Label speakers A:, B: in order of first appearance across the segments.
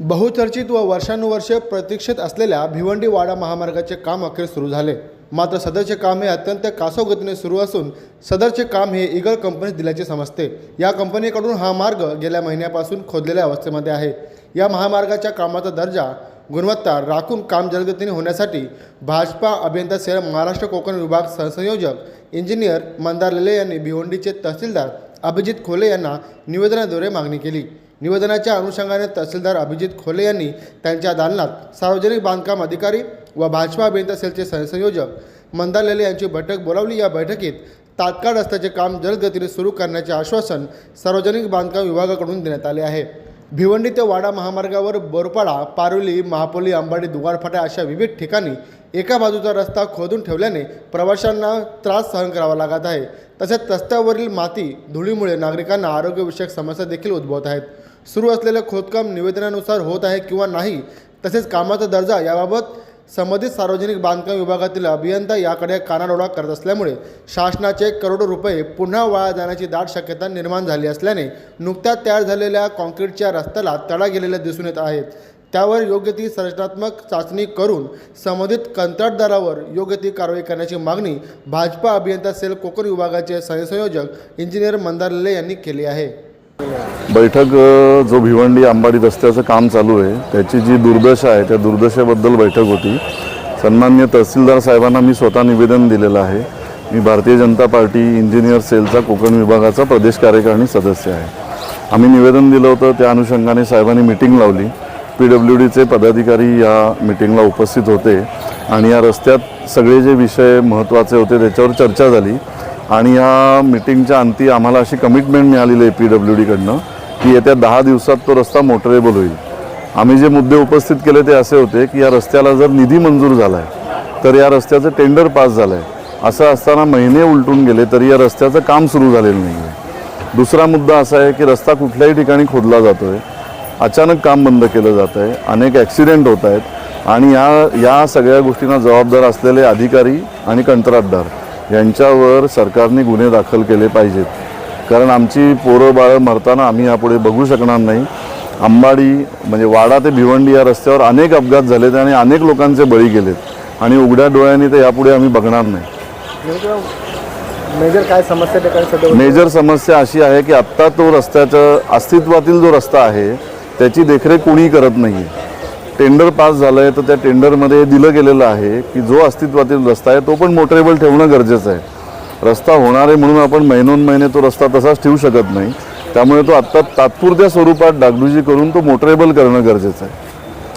A: बहुचर्चित व वर्षानुवर्षे प्रतीक्षित असलेल्या भिवंडी वाडा महामार्गाचे काम अखेर सुरू झाले. मात्र सदरचे काम हे अत्यंत कासवगतीने सुरू असून सदरचे काम हे इगल कंपनीस दिल्याचे समजते. या कंपनीकडून हा मार्ग गेल्या महिन्यापासून खोदलेल्या अवस्थेमध्ये आहे. या महामार्गाच्या कामाचा दर्जा गुणवत्ता राखून काम जलदगतीने होण्यासाठी भाजपा अभियंता सेल महाराष्ट्र कोकण विभाग सहसंयोजक इंजिनियर मंदार लेले यांनी भिवंडीचे तहसीलदार अभिजित खोले यांना निवेदनाद्वारे मागणी केली. निवेदनाच्या अनुषंगाने तहसीलदार अभिजित खोले यांनी त्यांच्या दालनात सार्वजनिक बांधकाम अधिकारी व भाजपा अभियंता सेलचे सहसंयोजक मंदार लेले यांची बैठक बोलावली. या बैठकीत तात्काळ रस्त्याचे काम जलदगतीने सुरू करण्याचे आश्वासन सार्वजनिक बांधकाम विभागाकडून देण्यात आले आहे. भिवंडी ते वाडा महामार्गावर बोरपाडा पारोली महापोली अंबाडी दुगारफाटा अशा विविध ठिकाणी एका बाजूचा रस्ता खोदून ठेवल्याने प्रवाशांना त्रास सहन करावा लागत आहे. तसेच रस्त्यावरील माती धुळीमुळे नागरिकांना आरोग्यविषयक समस्या देखील उद्भवत आहेत. सुरू असलेले खोदकाम निवेदनानुसार होत आहे किंवा नाही तसेच कामाचा दर्जा याबाबत संबंधित सार्वजनिक बांधकाम विभागातील अभियंता याकडे कानाडोळा करत असल्यामुळे शासनाचे करोडो रुपये पुन्हा वाया जाण्याची दाट शक्यता निर्माण झाली असल्याने नुकत्याच तयार झालेल्या कॉन्क्रीटच्या रस्त्याला तडा गेलेल्या दिसून येत आहेत त्यावर योग्य ती संरचनात्मक चाचणी करून संबंधित कंत्राटदारावर योग्य ती कारवाई करण्याची मागणी भाजपा अभियंता सेल कोकण विभागाचे सहसंयोजक इंजिनियर मंदार यांनी केली आहे.
B: बैठक जो भिवंडी अंबाडी रस्त्याचं काम चालू आहे त्याची जी दुर्दशा आहे त्या दुर्दशेबद्दल बैठक होती. सन्मान्य तहसीलदार साहेबांना मी स्वतः निवेदन दिलेलं आहे. मी भारतीय जनता पार्टी इंजिनियर सेलचा कोकण विभागाचा प्रदेश कार्यकारिणी सदस्य आहे. आम्ही निवेदन दिलं होतं त्या अनुषंगाने साहेबांनी मिटिंग लावली. पी डब्ल्यू डीचे पदाधिकारी या मिटिंगला उपस्थित होते आणि या रस्त्यात सगळे जे विषय महत्त्वाचे होते त्याच्यावर चर्चा झाली. आणि या मिटिंगच्या अंती आम्हाला अशी कमिटमेंट मिळालेली आहे पी डब्ल्यू डीकडनं की येत्या दहा दिवसात तो रस्ता मोटरेबल होईल. आम्ही जे मुद्दे उपस्थित केले ते असे होते की या रस्त्याला जर निधी मंजूर झाला आहे तर या रस्त्याचं टेंडर पास झालं आहे असं असताना महिने उलटून गेले तरी या रस्त्याचं काम सुरू झालेलं नाही आहे दुसरा मुद्दा असा आहे की रस्ता कुठल्याही ठिकाणी खोदला जातो आहे अचानक काम बंद केलं जात आहे अनेक ॲक्सिडेंट होत आहेत आणि या या सगळ्या गोष्टींना जबाबदार असलेले अधिकारी आणि कंत्राटदार. यांच्यावर सरकारने गुन्हे दाखल केले पाहिजेत. कारण आमची पोरं बाळं मरताना आम्ही यापुढे बघू शकणार नाही. अंबाडी म्हणजे वाडा ते भिवंडी या रस्त्यावर अनेक अपघात झालेत आणि अनेक लोकांचे बळी गेलेत. आणि उघड्या डोळ्यांनी तर यापुढे आम्ही बघणार नाही.
A: मेजर काय समस्या
B: मेजर समस्या अशी आहे की आत्ता तो रस्त्याचं अस्तित्वातील जो रस्ता आहे त्याची देखरेख कोणीही करत नाही आहे टेंडर पास झालं आहे तर त्या टेंडरमध्ये दिलं गेलेलं आहे की जो अस्तित्वातील रस्ता आहे तो पण मोटरेबल ठेवणं गरजेचं आहे. रस्ता होणार आहे म्हणून आपण महिनोन महिने तो रस्ता तसाच ठेवू शकत नाही. त्यामुळे तो आत्ता तात्पुरत्या स्वरूपात डागडुजी करून तो मोटरेबल करणं गरजेचं आहे.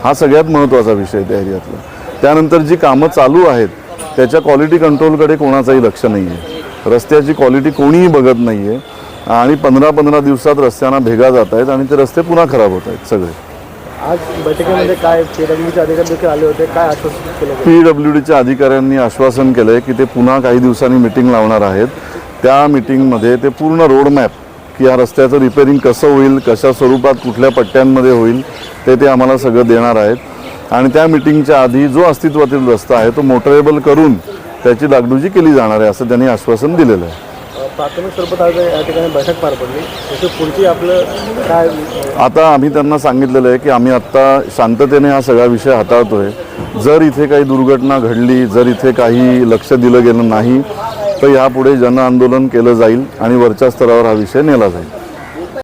B: हा सगळ्यात महत्त्वाचा विषय त्या एरियातला त्यानंतर जी कामं चालू आहेत त्याच्या क्वालिटी कंट्रोलकडे कोणाचंही लक्ष नाही आहे रस्त्याची क्वालिटी कोणीही बघत नाही आहे आणि पंधरा पंधरा दिवसात रस्त्यांना भेगा जात आहेत आणि ते रस्ते पुन्हा खराब होत आहेत सगळे.
A: आज बैठकीमध्ये काय अधिकारी देखील आले होते? काय आश्वासन केलं?
B: पी डब्ल्यू अधिकाऱ्यांनी आश्वासन केलं आहे की ते पुन्हा काही दिवसांनी मिटिंग लावणार आहेत. त्या मिटिंगमध्ये ते पूर्ण रोडमॅप की या रस्त्याचं रिपेरिंग कसं होईल कशा स्वरूपात कुठल्या पट्ट्यांमध्ये होईल ते ते आम्हाला सगळं देणार आहेत. आणि त्या मिटिंगच्या आधी जो अस्तित्वातील रस्ता आहे तो मोटरेबल करून त्याची डागडुजी केली जाणार आहे असं त्यांनी आश्वासन दिलेलं आहे.
A: प्राथमिक स्वरूपात आज या ठिकाणी बैठक पार पडली. त्याची पुढची आपलं काय
B: आता आम्ही त्यांना सांगितलेलं आहे की आम्ही आत्ता शांततेने हा सगळा विषय हाताळतोय. जर इथे काही दुर्घटना घडली जर इथे काही लक्ष दिलं गेलं नाही तर यापुढे जनआंदोलन केलं जाईल आणि वरच्या स्तरावर हा विषय नेला जाईल.